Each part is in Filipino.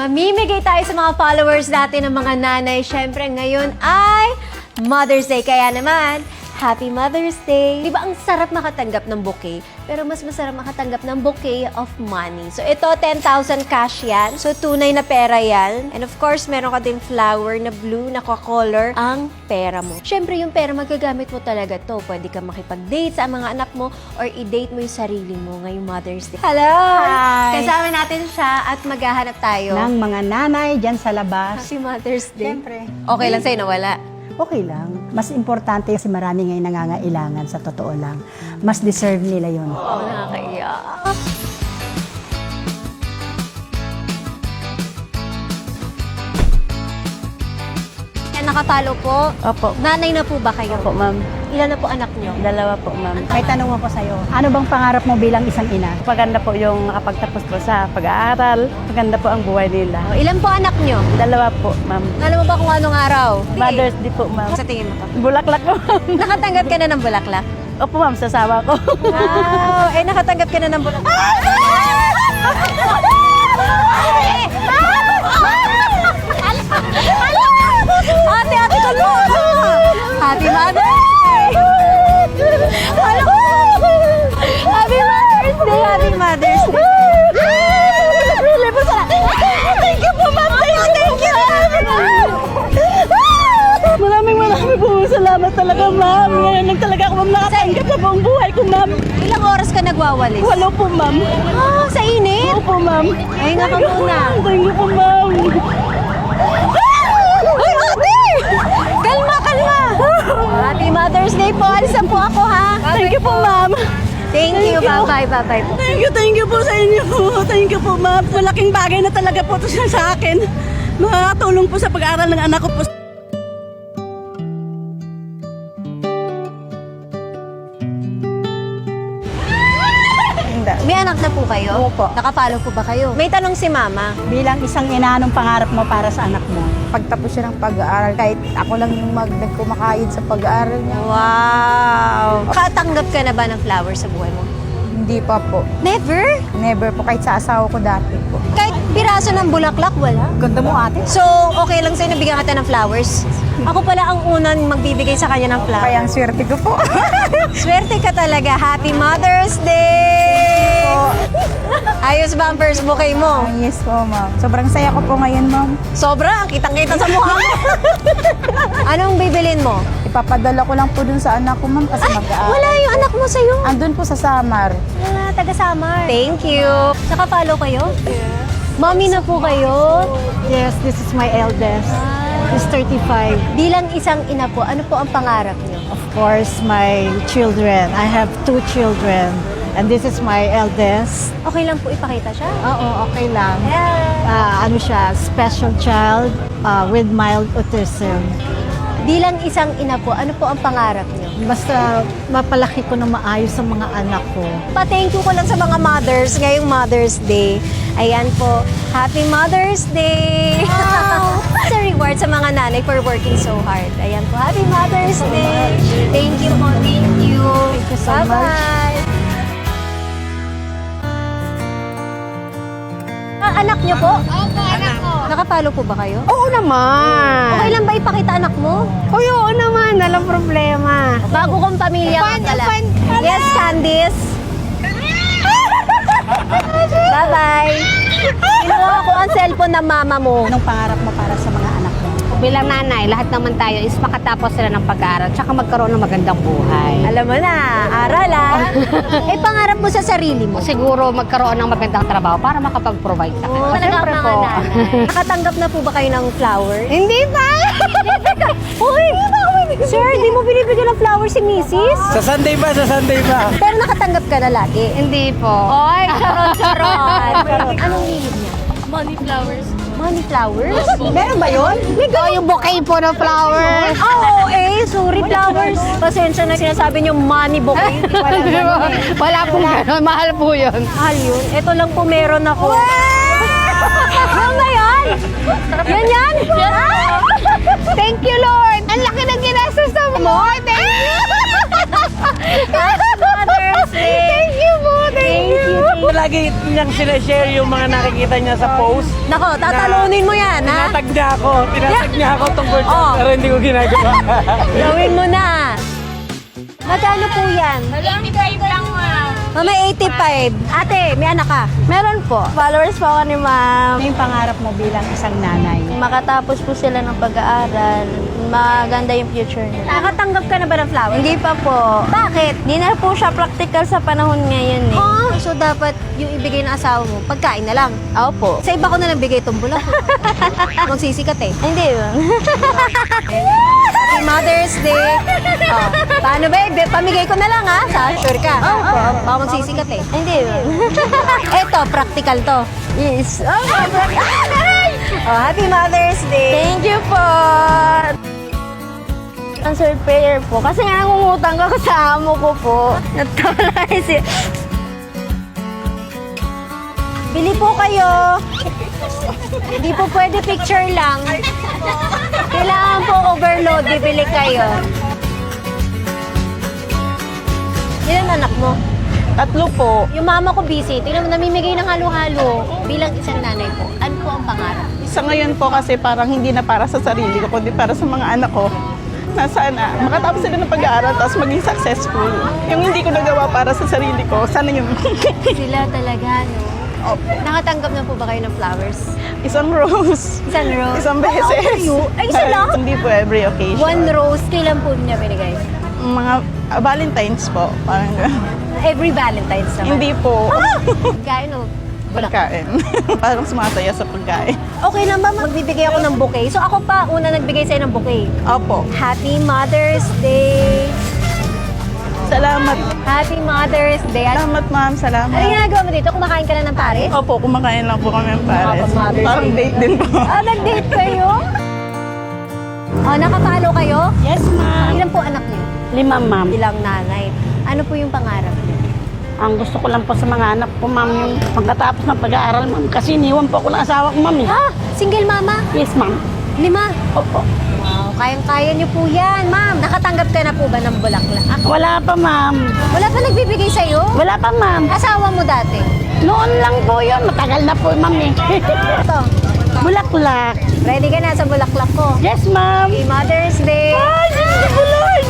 Mamimigay tayo sa mga followers natin ng mga nanay. Siyempre, ngayon ay Mother's Day. Kaya naman, Happy Mother's Day! Di ba ang sarap makatanggap ng bouquet? Pero mas masarap makatanggap ng bouquet of money. So ito, 10,000 cash yan. So tunay na pera yan. And of course, meron ka din flower na blue na color ang pera mo. Siyempre, yung pera magagamit mo talaga to. Pwede ka makipag-date sa mga anak mo or i-date mo yung sarili mo ngayong Mother's Day. Hello! Hi! Kasama natin siya at maghahanap tayo. ng mga nanay dyan sa labas. Happy Mother's Day. Siyempre. Okay lang sa'yo nawala. Okay lang. Mas importante kasi marami ngayon nangangailangan sa totoo lang. Mas deserve nila yon. Oo, nakakaiyak. Yan, nakapalo po. Opo. Nanay na po ba kayo? Opo, ma'am. Ilan na po anak nyo? Dalawa po, ma'am. May tanong ako sa'yo. Ano bang pangarap mo bilang isang ina? Maganda po yung nakapagtapos po sa pag-aaral. Maganda po ang buhay nila. O, Ilan po anak nyo? Dalawa po, ma'am. Alam mo ba kung anong araw? Mother's Day po, ma'am. Sa tingin mo to? Bulaklak po, ma'am. Nakatanggap ka na ng bulaklak? Opo, ma'am, sasawa ko. Wow! eh, nakatanggap ka na ng bulaklak? Ate, buong buhay ko, ma'am. Ilang oras ka nagwawalis? Walo po, ma'am. Ah, sa init? Opo, ma'am. Ay, nga ka muna. Thank you po, ma'am. Ay, ate! Kalma, kalma! Happy Mother's Day po! Alisan po ako, ha? Thank you po, ma'am. Thank you. Bye-bye, bye-bye po. Thank you, thank you po sa inyo. Thank you po, ma'am. Malaking bagay na talaga po ito sa akin. Makakatulong po sa pag-aaral ng anak ko po. May anak na po kayo? Opo. Nakapalo po ba kayo? May tanong si Mama. Bilang isang ina, anong pangarap mo para sa anak mo? pagtapos siya ng pag-aaral, kahit ako lang yung mag nagkumakayod sa pag-aaral niya, Wow! Katanggap ka na ba ng flowers sa buhay mo? hindi pa po. Never? Never po, kahit sa asawa ko dati po. Kahit piraso ng bulaklak, wala? Ganda mo ate. So, okay lang sa'yo nabigyan kita ng flowers? Ako pala ang unang magbibigay sa kanya ng flowers. Kaya ang swerte ko po. Swerte ka talaga. Happy Mother's Day! Ayos ba ang first bouquet mo? Ah, yes po, ma'am. Sobrang saya ko po ngayon, ma'am. Sobra, kitang-kita sa mukha mo. Anong bibilin mo? Ipapadala ko lang po dun sa anak ko, ma'am, kasi mag-aaral. Wala yung anak mo sa'yo. Andun po sa Samar. Ah, taga Samar. Thank you. Nakapalo kayo? Mommy na po kayo? Yes, this is my eldest. He's 35. Bilang isang ina po, ano po ang pangarap niyo? Of course, my children. I have two children. And this is my eldest. Okay lang po ipakita siya? Oo, okay lang. Yeah. Ah, ano siya, special child ah, with mild autism. Bilang isang ina po, ano po ang pangarap niyo? Basta mapalaki ko na maayos sa mga anak ko. Pa-thank you ko lang sa mga mothers ngayong Mother's Day. Ayan po, Happy Mother's Day! Sa reward sa mga nanay for working so hard. Ayan po, Happy Mother's Day! Thank you po, thank you. Thank you so Bye-bye. Ah, anak niyo po? Opo, anak ko. Nakapalo po ba kayo? Oo naman. Okay lang ba ipakita anak mo? Uy, oo naman. Walang problema. Bago kong pamilya ka pala. Yes, Candice. Bye-bye. Kinuha ko ang cellphone ng mama mo. Anong pangarap mo para sa mga anak mo? Bilang nanay, lahat naman tayo is makatapos sila ng pag-aaral tsaka magkaroon ng magandang buhay. Alam mo na, aral ah. eh, pangarap mo sa sarili mo. Siguro magkaroon ng magandang trabaho para makapag-provide sa Oh, kanila. Siyempre po. Nakatanggap na po ba kayo ng flowers? Hindi pa! Uy! Sir, di mo binibigyan ng flowers si Mrs.? Sa Sunday ba? Sa Sunday ba? Pero nakatanggap ka na lagi. Hindi po. Oy, charot, charot. Anong hilig niya? Money flowers. Money flowers? Meron ba yun? Oh, yung bouquet po ng flowers. Oo, eh, sorry flowers. Pasensya na sinasabi niyo money bouquet. Wala ganun eh. Wala pong gano'n. Mahal po yun. Mahal yun. Ito lang po meron ako. Yan ba yan? Yan yan? Ah! Thank you, Lord. Ang laki ng ginastos mo. Thank you. Mother's Day. Thank Lagi niyang sinashare yung mga nakikita niya sa post. Nako, tatalunin mo yan, ha? Tinatag niya ako. Tinatag niya ako tungkol dyan, Oh. pero hindi ko ginagawa. Gawin mo na. Magkano po yan? Mama, 85. Ate, may anak ka? Meron po. Followers po ako ni ma'am. Ano yung pangarap mo bilang isang nanay? Makatapos po sila ng pag-aaral. Maganda yung future nila. Nakatanggap ka na ba ng flowers? Hindi pa po. Bakit? Hindi na po siya practical sa panahon ngayon eh. So dapat yung ibigay ng asawa mo, pagkain na lang. Opo. Sa iba ko na lang bigay itong bulak. Magsisikat eh. Hindi yun. Happy Mother's Day. Oh, paano ba? eh? Pamigay ko na lang ha. Sa sure ka. Opo. Baka magsisikat eh. Hindi yun. Eto, practical to. yes. Oh, Oh, Happy Mother's Day. Thank you po. Answered prayer po. Kasi nga nangungutang ako sa amo ko po. Natawa si... Bili po kayo. Hindi po pwede picture lang. Kailangan po overload, bibili kayo. Ilan anak mo? Tatlo po. Yung mama ko busy. Tingnan mo, namimigay ng halo-halo bilang isang nanay po. Ano po ang pangarap? Sa ngayon po kasi parang hindi na para sa sarili ko, kundi para sa mga anak ko. Na sana makatapos sila ng pag-aaral tapos maging successful. Yung hindi ko nagawa para sa sarili ko, sana yun. Sila talaga, no? Nakatanggap na po ba kayo ng flowers? Isang rose. Isang rose? Isang Oh, beses. you? Ay, isa lang? Hindi po every occasion. One rose, kailan po niya binigay? Mga ah, Valentine's po. Parang ganun. Every Valentine's naman. Hindi po. Kain o? Wala. Pagkain. parang sumasaya sa pagkain. Okay lang ba magbibigay ako ng bouquet? So ako pa una nagbigay sa'yo ng bouquet. Opo. Happy Mother's Day! Salamat. Happy Mother's Day! Salamat ma'am. Salamat. ano ginagawa mo dito? Kumakain ka na ng pares? Opo, kumakain lang po kami ng pares. Mga Parang Day. date din po. Ah, nag-date kayo? Oh, nakapalo kayo? Yes, ma'am. Ilan po anak niyo? Lima, ma'am. Ilang nanay. Ano po yung pangarap niyo? Ang gusto ko lang po sa mga anak ko, ma'am, yung pagkatapos ng pag-aaral, ma'am. Kasi iniwan po ako ng asawa ko, ma'am. eh. Ah, single mama? Yes, ma'am. Lima? Opo. Kayang-kaya niyo po yan, ma'am. Nakatanggap ka na po ba ng bulaklak? Wala pa, ma'am. wala pa nagbibigay sa'yo? Wala pa, ma'am. Asawa mo dati? Noon lang po yun. Matagal na po, ma'am. Eh. Ito, Bulaklak. ready ka na sa bulaklak ko. Yes, ma'am. Happy Mother's Day! Ay, thank you, Lord.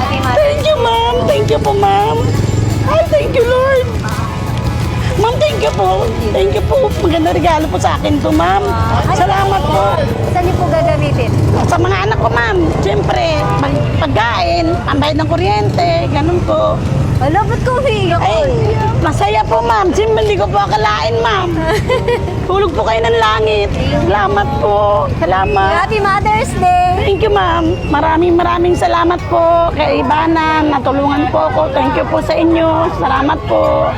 Happy Mother's Thank you, ma'am. Thank you po, ma'am. Ay, thank you, Lord. Ma'am, thank you po. Thank you po. Maganda regalo po sa akin to, ma'am. Salamat po. Saan niyo po gagamitin? Sa mga anak ko, ma'am. Siyempre, pag pagkain, pambayad ng kuryente, ganun po. Wala, ba't ko umiiyak? Ay, masaya po, ma'am. Siyempre, hindi ko po akalain, ma'am. Hulog po kayo ng langit. Salamat po. Salamat. Happy Mother's Day! Thank you, ma'am. Maraming maraming salamat po kay Ibana. Natulungan po ako. Thank you po sa inyo. Salamat po.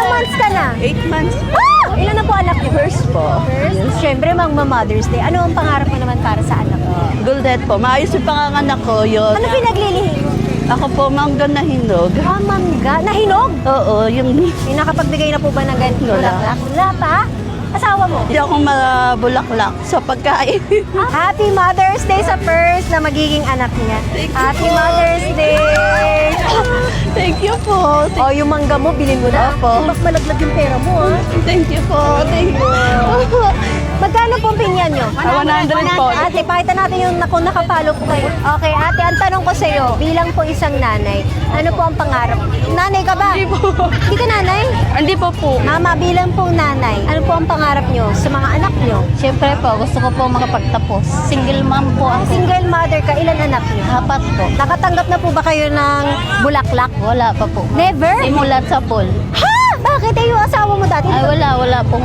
Ilang months ka na? Eight months. Ah! Ilan na po anak niyo? First po. First? Siyempre, magma-Mother's Day. Ano ang pangarap mo naman para sa anak mo? Guldet po. Maayos yung panganganak ko. Yun. Ano pinaglilihim? Ako po, mangga na hinog. Ah, mangga. Nahinog? Oo, yung May nakapagbigay na po ba ng ganito? Wala. Wala. Wala pa? Asawa mo? hindi ako mabulaklak sa pagkain. Happy Mother's Day sa first na magiging anak niya. Happy Mother's Day! Thank you po. O, yung mangga mo, bilhin mo na. Opo. Mas malaglag yung pera mo, ha? Thank you po. Thank you. Magkano pong pinyan nyo? Ah, 100 po. Ate, pakita natin yung naku, nakapalo po kayo. Okay, ate, ang tanong ko sa'yo, bilang po isang nanay, ano po ang pangarap? Nanay ka ba? Hindi po. Hindi ka nanay? Hindi po po. Mama, bilang po nanay, ano po ang pangarap nyo sa mga anak nyo? Siyempre po, gusto ko po makapagtapos. Single mom po ako. Single mother ka, ilan anak nyo? Apat po. Nakatanggap na po ba kayo ng bulaklak? Wala pa po. Never? Simulat sa pool. Ha? Bakit? Eh, yung asawa mo dati? Ay, wala, wala pong...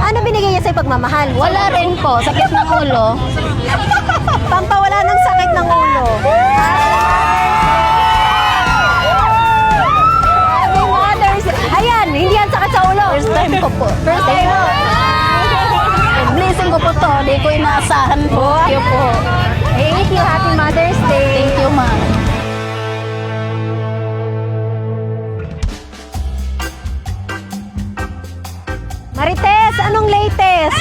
Ano binigay niya sa'yo pagmamahal? Wala rin po. Sakit ng ulo. Pampawala ng sakit ng ulo. Happy Mother's. Ayan, hindi yan sakit sa ulo. First time ko po. First time mo. Blessing ko po to. Di ko inaasahan po. Thank you po. Thank you. Happy Mother's Marites, anong latest?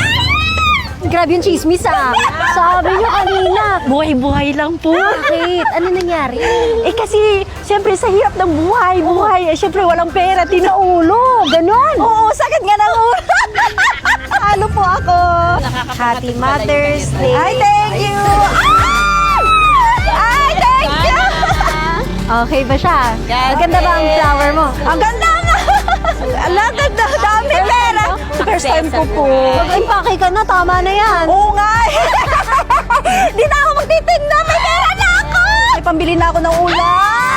Grabe yung chismis ah. Sabi niyo kanina. Buhay-buhay lang po. Bakit? Ano nangyari? Eh kasi, siyempre sa hirap ng buhay, buhay, eh, siyempre walang pera, tinaulo, ganon. Oo, sakit nga ng ulo. Ano po ako? Happy Mother's Day. Ay, thank you! Ay, thank you! Okay ba siya? Maganda ba ang flower mo? Ang ganda nga! Ala, ganda, dami pera. First time ko po. Mag-impake ka na, tama na yan. Oo nga eh. Di na ako magtitinda, may pera na ako! May pambili na ako ng ulam.